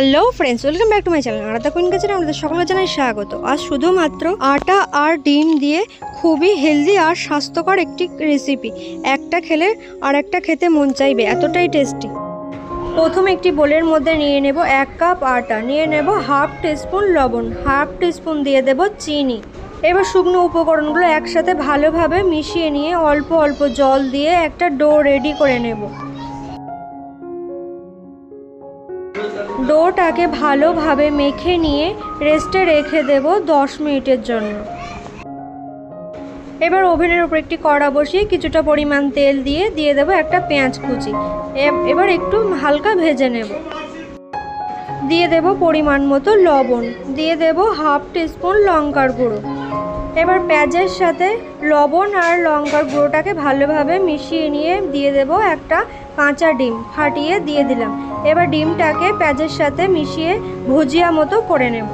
Hello friends welcome back to my channel আরাদা queen কাছে আমাদের সকলে জানাই স্বাগত। আজ শুধুমাত্র আটা আর ডিম দিয়ে খুবই হেলদি আর স্বাস্থ্যকর একটি রেসিপি একটা খেলে আর একটা খেতে মন চাইবে। এতটাই টেস্টি প্রথম একটি বোলের মধ্যে নিয়ে নেব এক কাপ আটা। নিয়ে নেব হাফ টিস্পুন লবণ। হাফ টিস্পুন দিয়ে দেব চিনি। এবার শুকনো উপকরণগুলো একসাথে ভালোভাবে মিশিয়ে নিয়ে অল্প অল্প জল দিয়ে একটা ডো রেডি করে নেব। ডোটাকে ভালোভাবে মেখে নিয়ে রেস্টে রেখে দেব দশ মিনিটের জন্য। এবার ওভেনের উপর একটি কড়া বসিয়ে কিছুটা পরিমাণ তেল দিয়ে দিয়ে দেব একটা পেঁয়াজ কুচি। এবার একটু হালকা ভেজে নেব। দিয়ে দেব পরিমাণ মতো লবণ। দিয়ে দেব হাফ টিস্পুন লঙ্কার গুঁড়ো। এবার পেঁয়াজের সাথে লবণ আর লঙ্কার গুঁড়োটাকে ভালোভাবে মিশিয়ে নিয়ে দিয়ে দেব একটা কাঁচা ডিম, ফাটিয়ে দিয়ে দিলাম। এবার ডিমটাকে পেঁয়াজের সাথে মিশিয়ে ভুজিয়া মতো করে নেব।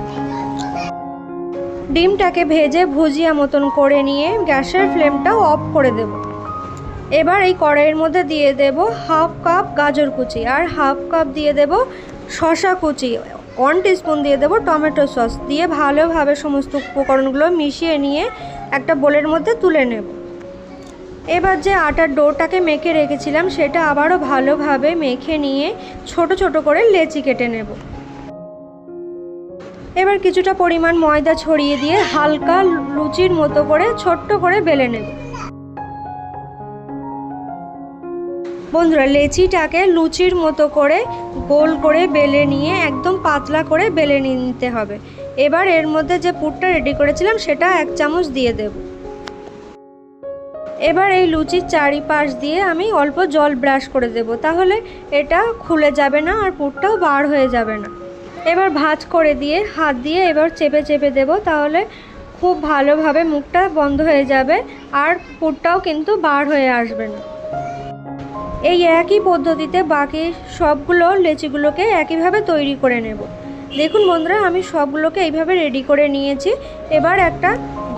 ডিমটাকে ভেজে ভুজিয়া মতন করে নিয়ে গ্যাসের ফ্লেমটাও অফ করে দেব। এবার এই কড়াইয়ের মধ্যে দিয়ে দেব হাফ কাপ গাজর কুচি, আর হাফ কাপ দিয়ে দেব শশা কুচি। ওয়ান টিস্পুন দিয়ে দেবো টমেটো সস। দিয়ে ভালোভাবে সমস্ত উপকরণগুলো মিশিয়ে নিয়ে একটা বোলের মধ্যে তুলে নেব। এবার যে আটার ডোটাকে মেখে রেখেছিলাম, সেটা আবারও ভালোভাবে মেখে নিয়ে ছোট ছোট করে লেচি কেটে নেব। এবার কিছুটা পরিমাণ ময়দা ছড়িয়ে দিয়ে হালকা লুচির মতো করে ছোট্ট করে বেলে নেব। বন্ধুরা, লেচিটাকে লুচির মতো করে গোল করে বেলে নিয়ে একদম পাতলা করে বেলে নিতে হবে। এবার এর মধ্যে যে পুরটা রেডি করেছিলাম, সেটা এক চামচ দিয়ে দেব। এবার এই লুচির চারিপাশ দিয়ে আমি অল্প জল ব্রাশ করে দেব, তাহলে এটা খুলে যাবে না আর পুরটাও বার হয়ে যাবে না। এবার ভাঁজ করে দিয়ে, হাত দিয়ে এবার চেপে চেপে দেব, তাহলে খুব ভালোভাবে মুখটা বন্ধ হয়ে যাবে আর পুরটাও কিন্তু বার হয়ে আসবে না। এই একই পদ্ধতিতে বাকি সবগুলো লেচিগুলোকে একইভাবে তৈরি করে নেব। দেখুন বন্ধুরা, আমি সবগুলোকে এইভাবে রেডি করে নিয়েছি। এবার একটা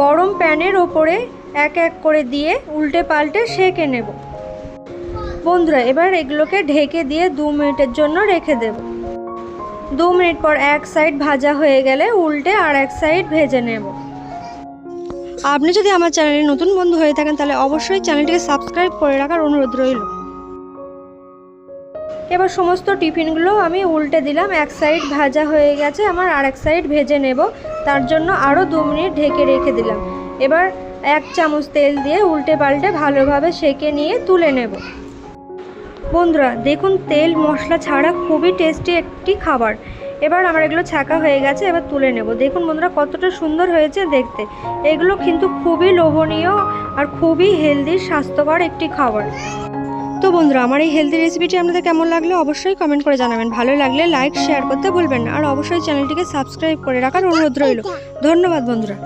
গরম প্যানের ওপরে এক এক করে দিয়ে উল্টে পাল্টে সেঁকে নেব। বন্ধুরা, এবার এগুলোকে ঢেকে দিয়ে দু মিনিটের জন্য রেখে দেব। দু মিনিট পর এক সাইড ভাজা হয়ে গেলে উল্টে আর এক সাইড ভেজে নেব। আপনি যদি আমার চ্যানেলে নতুন বন্ধু হয়ে থাকেন, তাহলে অবশ্যই চ্যানেলটিকে সাবস্ক্রাইব করে রাখার অনুরোধ রইল। এবার সমস্ত টিফিনগুলো আমি উল্টে দিলাম। এক সাইড ভাজা হয়ে গেছে, আমার আর এক সাইড ভেজে নেব। তার জন্য আরও দু মিনিট ঢেকে রেখে দিলাম। এবার এক চামচ তেল দিয়ে উল্টে পাল্টে ভালোভাবে সেকে নিয়ে তুলে নেব। বন্ধুরা, দেখুন, তেল, মশলা ছাড়া খুবই টেস্টি একটি খাবার। এবার আমার এগুলো ছাকা হয়ে গেছে, এবার তুলে নেব। দেখুন বন্ধুরা, কতটা সুন্দর হয়েছে দেখতে। এগুলো কিন্তু খুবই লোভনীয় আর খুবই হেলদি, স্বাস্থ্যকর একটি খাবার। তো বন্ধুরা, আমার এই হেলদি রেসিপিটি আপনাদের কেমন লাগলে অবশ্যই কমেন্ট করে জানাবেন। ভালো লাগলে লাইক শেয়ার করতে ভুলবেন না। আর অবশ্যই চ্যানেলটিকে সাবস্ক্রাইব করে রাখার অনুরোধ রইল। ধন্যবাদ বন্ধুরা।